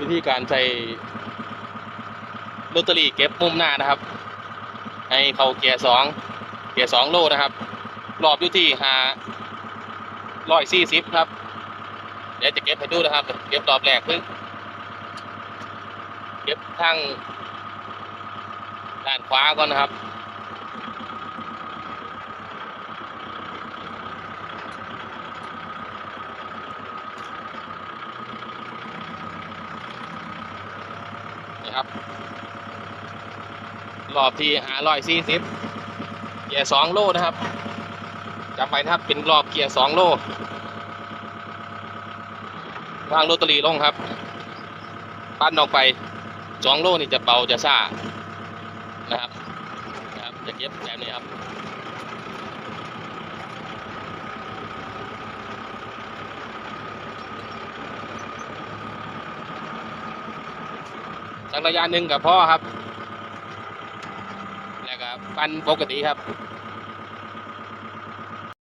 วิธีการใช้ลอตเตอรี่เก็บมุมหน้านะครับ ให้เขาเกียร์สองเกียร์สองโลนะครับรอบอยู่ที่หาร้อยสี่สิบครับ เดี๋ยวจะเก็บให้ดูนะครับ เก็บรอบแรกเพิ่งเก็บทางด้านขวาก่อนนะครับ ครับ รอบที่หาร้อยสี่สิบเกียร์สองโลนะครับจำไว้นะครับเป็นรอบเกียร์สองโลวางโรตารีลงครับ ปั้นออกไปสองโลนี่จะเบาจะซ่านะครับนะครับจะเก็บแบบนี้ครับ สักระยะหนึ่งกับพ่อครับ แล้วก็ปันปกติครับ